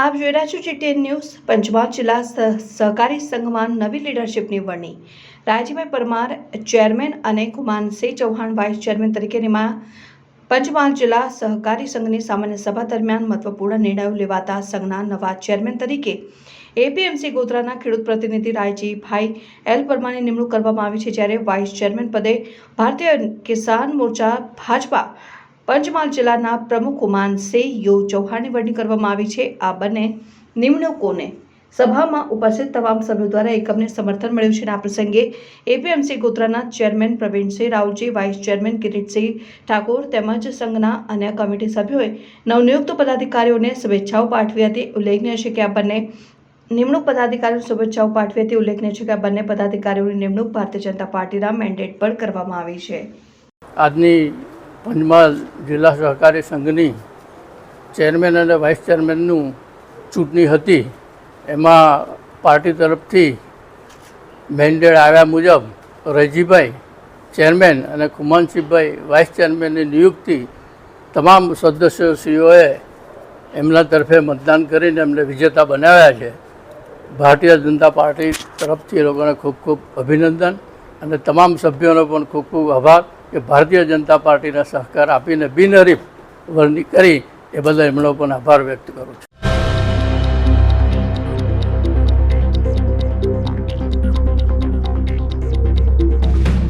આપ જોઈ રહ્યા છો જીટીએન ન્યૂઝ પંચમહાલ જિલ્લા સહ- સહકારી સંઘમાં નવી લીડરશીપની વરણી. રાજીભાઈ પરમાર ચેરમેન અને કુમાનસિંહ ચૌહાણ વાઇસ ચેરમેન તરીકેમાં પંચમહાલ જિલ્લા સહકારી સંઘની સામાન્ય સભા દરમિયાન મહત્વપૂર્ણ નિર્ણયો લેવાતા સંઘના નવા ચેરમેન તરીકે એપીએમસી ગોધરાના ખેડૂત પ્રતિનિધિ રાયજીભાઈ એલ પરમારની નિમણૂક કરવામાં આવી છે જ્યારે વાઇસ ચેરમેન પદે ભારતીય કિસાન મોરચા ભાજપા પંચમહાલ જિલ્લાના પ્રમુખ કુમાનસિંહ યુ ચૌહાણની વરણી કરવામાં આવી છે. આ બંને નિમણૂકોને સભામાં ઉપસ્થિત તમામ સભ્યો દ્વારા એકમને સમર્થન મળ્યું છે આ પ્રસંગે APMC ગોત્રાના chairman Pravinsinh Rawalji vice chairman Kiritsinh Thakor તેમજ સંઘના અન્ય કમિટી સભ્યોએ નવનિયુક્ત પદાધિકારીઓને શુભેચ્છાઓ પાઠવી હતી. ઉલ્લેખનીય છે કે આ બંને નિમણૂક પદાધિકારીઓને શુભેચ્છાઓ પાઠવી હતી. ઉલ્લેખનીય છે કે આ બંને પદાધિકારીઓની નિમણૂક ભારતીય જનતા પાર્ટીના મેન્ડેટ પર કરવામાં આવી છે. આજની પંચમહાલ જિલ્લા સહકારી સંઘની ચેરમેન અને વાઇસ ચેરમેનનું ચૂંટણી હતી. એમાં પાર્ટી તરફથી મેન્ડેટ આવ્યા મુજબ રજીભાઈ ચેરમેન અને કુમાનસિંહભાઈ વાઇસ ચેરમેનની નિયુક્તિ તમામ સદસ્યશ્રીઓએ એમના તરફે મતદાન કરીને એમને વિજેતા બનાવ્યા છે. ભારતીય જનતા પાર્ટી તરફથી એ લોકોને ખૂબ ખૂબ અભિનંદન અને તમામ સભ્યોનો પણ ખૂબ ખૂબ આભાર. કે ભારતીય જનતા પાર્ટીને સહકાર આપીને બિનહરીફ વરણી કરી, એ બદલ એમનો પણ આભાર વ્યક્ત કરું છું.